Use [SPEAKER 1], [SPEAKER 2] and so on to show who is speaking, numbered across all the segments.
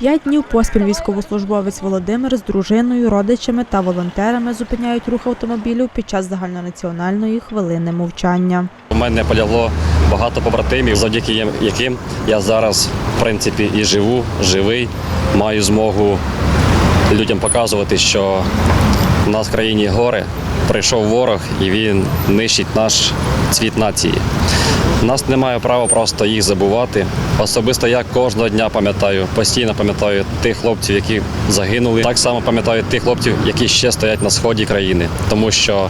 [SPEAKER 1] П'ять днів поспіль військовослужбовець Володимир з дружиною, родичами та волонтерами зупиняють рух автомобілів під час загальнонаціональної хвилини мовчання.
[SPEAKER 2] У мене полягло багато побратимів, завдяки яким я зараз, в принципі, і живу, живий, маю змогу людям показувати, що в нас в країні гори, прийшов ворог і він нищить наш цвіт нації. У нас немає права просто їх забувати. Особисто я кожного дня пам'ятаю, постійно пам'ятаю тих хлопців, які загинули. Так само пам'ятаю тих хлопців, які ще стоять на сході країни, тому що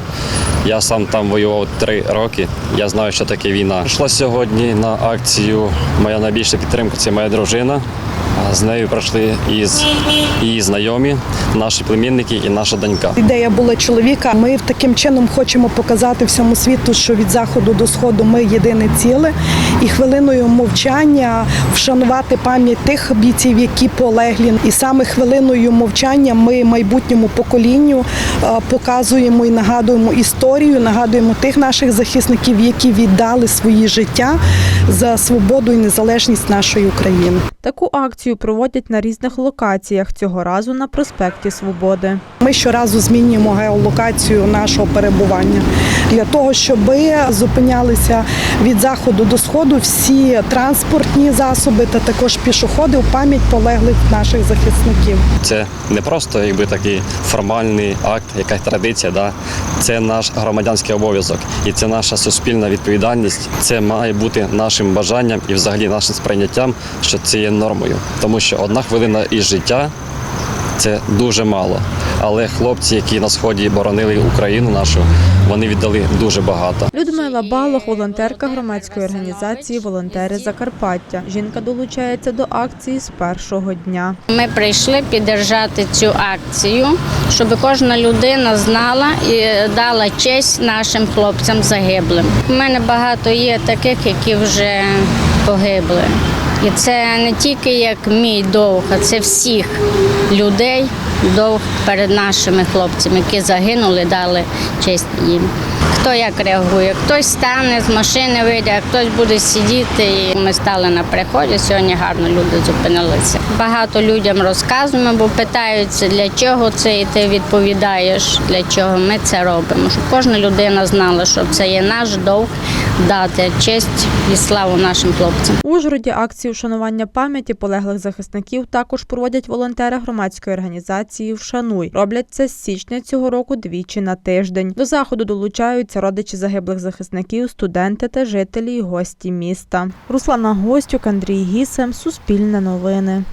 [SPEAKER 2] я сам там воював три роки. Я знаю, що таке війна. Прийшла сьогодні на акцію. Моя найбільша підтримка це моя дружина. З нею прийшли із її знайомі, наші племінники і наша донька.
[SPEAKER 3] Ідея була чоловіка. Ми таким чином хочемо показати всьому світу, що від заходу до сходу ми єдине ціле, і хвилиною мовчання вшанувати пам'ять тих бійців, які полеглі. І саме хвилиною мовчання ми майбутньому поколінню е, показуємо і нагадуємо історію, нагадуємо тих наших захисників, які віддали свої життя за свободу і незалежність нашої України.
[SPEAKER 1] Таку акцію проводять на різних локаціях, цього разу на проспекті Свободи.
[SPEAKER 3] Ми щоразу змінюємо геолокацію нашого перебування для того, щоб зупинялися від заходу до сходу всі транспортні засоби та також пішоходи в пам'ять полеглих наших захисників.
[SPEAKER 2] Це не просто якби такий формальний акт, якась традиція. Да? Це наш громадянський обов'язок, і це наша суспільна відповідальність. Це має бути нашим бажанням і взагалі нашим сприйняттям, що це є нормою. Тому що одна хвилина із життя це дуже мало. Але хлопці, які на сході боронили Україну нашу, вони віддали дуже багато.
[SPEAKER 1] Людмила Балох, волонтерка громадської організації Волонтери Закарпаття. Жінка долучається до акції з першого дня.
[SPEAKER 4] Ми прийшли піддержати цю акцію, щоб кожна людина знала і дала честь нашим хлопцям загиблим. У мене багато є таких, які вже погибли. І це не тільки як мій довг, а це всіх людей довг перед нашими хлопцями, які загинули, дали честь їм. Хто як реагує? Хтось стане з машини, вийде, а хтось буде сидіти. І ми стали на приході. Сьогодні гарно люди зупинилися. Багато людям розказуємо, бо питаються, для чого це, і ти відповідаєш, для чого ми це робимо. Щоб кожна людина знала, що це є наш довг дати честь і славу нашим хлопцям.
[SPEAKER 1] У Ужгороді акцію вшанування пам'яті полеглих захисників також проводять волонтери громадської організації Вшануй. Роблять це з січня цього року двічі на тиждень. До заходу долучаються родичі загиблих захисників, студенти та жителі і гості міста. Руслана Гостюк, Андрій Гісем, Суспільне новини.